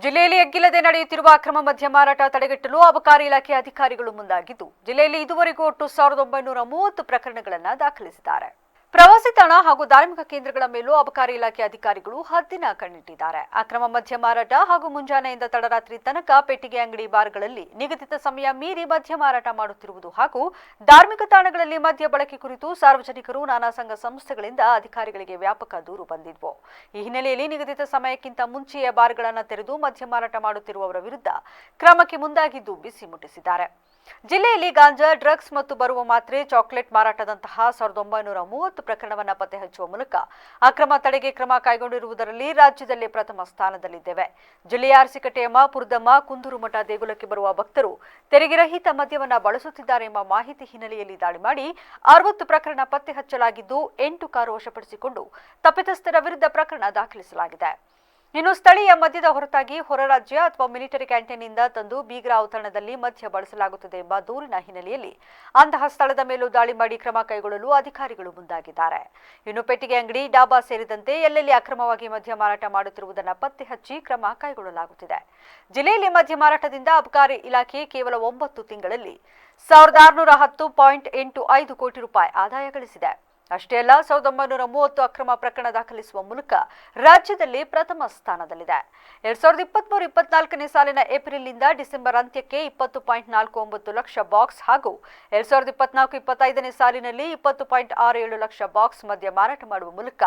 ಜಿಲ್ಲೆಯಲ್ಲಿ ಎಗ್ಗಿಲ್ಲದೆ ನಡೆಯುತ್ತಿರುವ ಅಕ್ರಮ ಮದ್ಯ ಮಾರಾಟ ತಡೆಗಟ್ಟಲು ಅಬಕಾರಿ ಇಲಾಖೆ ಅಧಿಕಾರಿಗಳು ಮುಂದಾಗಿದ್ದು, ಜಿಲ್ಲೆಯಲ್ಲಿ ಇದುವರೆಗೂ ಒಟ್ಟು ಸಾವಿರದ ಒಂಬೈನೂರ ಮೂವತ್ತು ಪ್ರಕರಣಗಳನ್ನು ದಾಖಲಿಸಿದ್ದಾರೆ. ಹಾಗೂ ಧಾರ್ಮಿಕ ಕೇಂದ್ರಗಳ ಮೇಲೂ ಅಬಕಾರಿ ಇಲಾಖೆ ಅಧಿಕಾರಿಗಳು ಹದ್ದಿನ ಕಣ್ಣಿಟ್ಟಿದ್ದಾರೆ. ಅಕ್ರಮ ಮದ್ಯ ಮಾರಾಟ ಹಾಗೂ ಮುಂಜಾನೆಯಿಂದ ತಡರಾತ್ರಿ ತನಕ ಪೆಟ್ಟಿಗೆ ಅಂಗಡಿ ಬಾರ್ಗಳಲ್ಲಿ ನಿಗದಿತ ಸಮಯ ಮೀರಿ ಮದ್ಯ ಮಾರಾಟ ಮಾಡುತ್ತಿರುವುದು ಹಾಗೂ ಧಾರ್ಮಿಕ ತಾಣಗಳಲ್ಲಿ ಮದ್ಯ ಬಳಕೆ ಕುರಿತು ಸಾರ್ವಜನಿಕರು ನಾನಾ ಸಂಘ ಸಂಸ್ಥೆಗಳಿಂದ ಅಧಿಕಾರಿಗಳಿಗೆ ವ್ಯಾಪಕ ದೂರು ಬಂದಿದ್ವು. ಈ ಹಿನ್ನೆಲೆಯಲ್ಲಿ ನಿಗದಿತ ಸಮಯಕ್ಕಿಂತ ಮುಂಚೆಯೇ ಬಾರ್ಗಳನ್ನು ತೆರೆದು ಮದ್ಯ ಮಾರಾಟ ಮಾಡುತ್ತಿರುವವರ ವಿರುದ್ಧ ಕ್ರಮಕ್ಕೆ ಮುಂದಾಗಿದ್ದು ಬಿಸಿ ಮುಟ್ಟಿಸಿದ್ದಾರೆ. ಜಿಲ್ಲೆಯಲ್ಲಿ ಗಾಂಜಾ, ಡ್ರಗ್ಸ್ ಮತ್ತು ಬರುವ ಮಾತ್ರೆ, ಚಾಕ್ಲೇಟ್ ಮಾರಾಟದಂತಹ ಸಾವಿರದ ಒಂಬೈನೂರ ಮೂವತ್ತು ಪ್ರಕರಣವನ್ನು ಪತ್ತೆ ಹಚ್ಚುವ ಮೂಲಕ ಅಕ್ರಮ ತಡೆಗೆ ಕ್ರಮ ಕೈಗೊಂಡಿರುವುದರಲ್ಲಿ ರಾಜ್ಯದಲ್ಲಿ ಪ್ರಥಮ ಸ್ಥಾನದಲ್ಲಿದ್ದೇವೆ. ಜಿಲ್ಲೆಯ ಪುರದಮ್ಮ ಕುಂದೂರು ಮಠ ದೇಗುಲಕ್ಕೆ ಬರುವ ಭಕ್ತರು ತೆರಿಗೆ ರಹಿತ ಮದ್ಯವನ್ನು ಬಳಸುತ್ತಿದ್ದಾರೆ ಎಂಬ ಮಾಹಿತಿ ಹಿನ್ನೆಲೆಯಲ್ಲಿ ದಾಳಿ ಮಾಡಿ ಅರವತ್ತು ಪ್ರಕರಣ ಪತ್ತೆ ಹಚ್ಚಲಾಗಿದ್ದು ಎಂಟು ಕಾರು ವಶಪಡಿಸಿಕೊಂಡು ತಪ್ಪಿತಸ್ಥರ ವಿರುದ್ಧ ಪ್ರಕರಣ ದಾಖಲಿಸಲಾಗಿದೆ. ಇನ್ನು ಸ್ಥಳೀಯ ಮದ್ಯದ ಹೊರತಾಗಿ ಹೊರ ರಾಜ್ಯ ಅಥವಾ ಮಿಲಿಟರಿ ಕ್ಯಾಂಟೀನ್ನಿಂದ ತಂದು ಬೀಗ್ರ ಔತಣದಲ್ಲಿ ಮದ್ಯ ಬಳಸಲಾಗುತ್ತದೆ ಎಂಬ ದೂರಿನ ಹಿನ್ನೆಲೆಯಲ್ಲಿ ಅಂತಹ ಸ್ಥಳದ ಮೇಲೂ ದಾಳಿ ಮಾಡಿ ಕ್ರಮ ಕೈಗೊಳ್ಳಲು ಅಧಿಕಾರಿಗಳು ಮುಂದಾಗಿದ್ದಾರೆ. ಇನ್ನು ಪೆಟ್ಟಿಗೆ ಅಂಗಡಿ, ಡಾಬಾ ಸೇರಿದಂತೆ ಎಲ್ಲೆಲ್ಲಿ ಅಕ್ರಮವಾಗಿ ಮದ್ಯ ಮಾರಾಟ ಮಾಡುತ್ತಿರುವುದನ್ನು ಪತ್ತೆ ಹಚ್ಚಿ ಕ್ರಮ ಕೈಗೊಳ್ಳಲಾಗುತ್ತಿದೆ. ಜಿಲ್ಲೆಯಲ್ಲಿ ಮದ್ಯ ಮಾರಾಟದಿಂದ ಅಬಕಾರಿ ಇಲಾಖೆ ಕೇವಲ ಒಂಬತ್ತು ತಿಂಗಳಲ್ಲಿ ಸಾವಿರದ ಆರುನೂರ ಹತ್ತು ಪಾಯಿಂಟ್ ಎಂಟು ಐದು ಕೋಟಿ ರೂಪಾಯಿ ಆದಾಯ ಗಳಿಸಿದೆ. ಅಷ್ಟೇ ಅಲ್ಲ, ಸಾವಿರದ ಒಂಬೈನೂರ ಮೂವತ್ತು ಅಕ್ರಮ ಪ್ರಕರಣ ದಾಖಲಿಸುವ ಮೂಲಕ ರಾಜ್ಯದಲ್ಲಿ ಪ್ರಥಮ ಸ್ಥಾನದಲ್ಲಿದೆ. ಎರಡ್ ಸಾವಿರದ ಇಪ್ಪತ್ಮೂರು ಇಪ್ಪತ್ನಾಲ್ಕನೇ ಸಾಲಿನ ಏಪ್ರಿಲ್ನಿಂದ ಡಿಸೆಂಬರ್ ಅಂತ್ಯಕ್ಕೆ ಇಪ್ಪತ್ತು ಪಾಯಿಂಟ್ ನಾಲ್ಕು ಒಂಬತ್ತು ಲಕ್ಷ ಬಾಕ್ಸ್ ಹಾಗೂ ಎರಡ್ ಸಾವಿರದ ಇಪ್ಪತ್ನಾಲ್ಕು ಇಪ್ಪತ್ತೈದನೇ ಸಾಲಿನಲ್ಲಿ ಇಪ್ಪತ್ತು ಪಾಯಿಂಟ್ ಆರು ಏಳು ಲಕ್ಷ ಬಾಕ್ಸ್ ಮದ್ಯ ಮಾರಾಟ ಮಾಡುವ ಮೂಲಕ